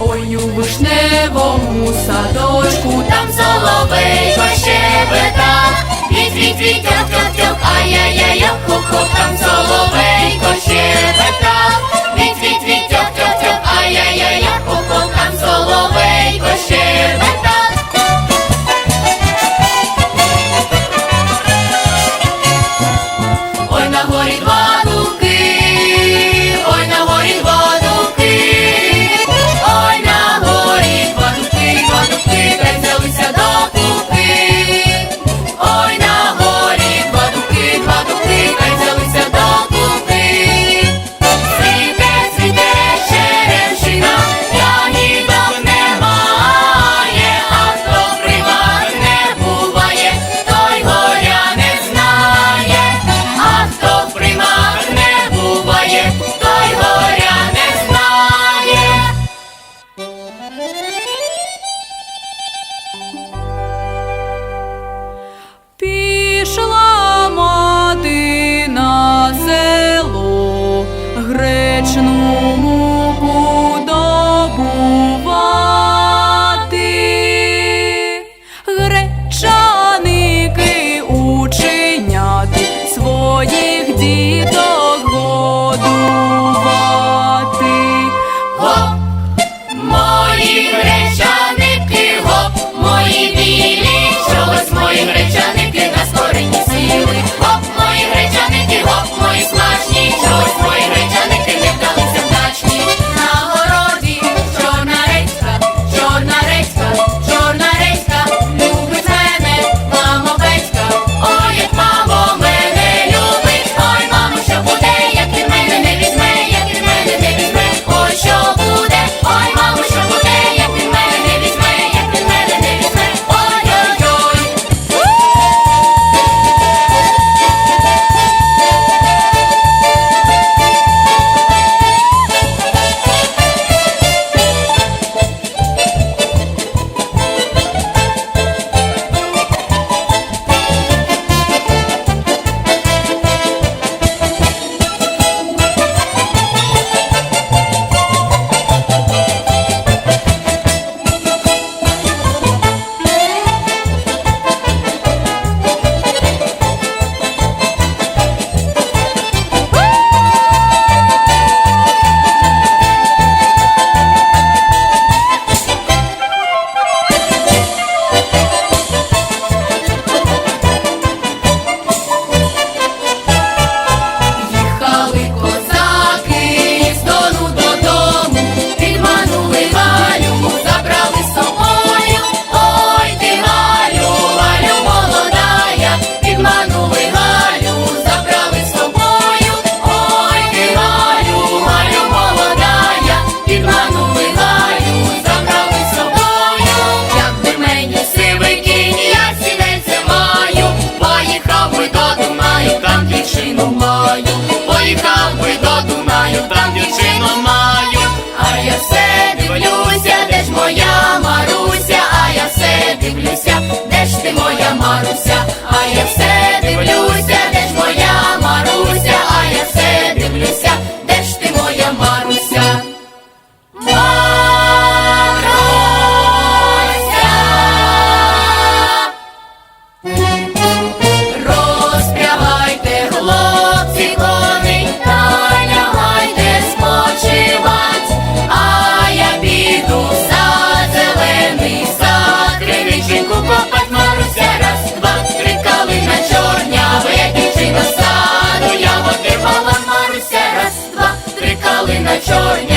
Ой, у вишневому садочку там соловейко щебета. Віть, віть, віть, тьох, тьох, тьох, ай-яй-яй, хо-хо, там соловейко щебета. дитину маю, а я все дивлюся, де ж моя Маруся, а я все дивлюся, де ж ти моя Маруся. join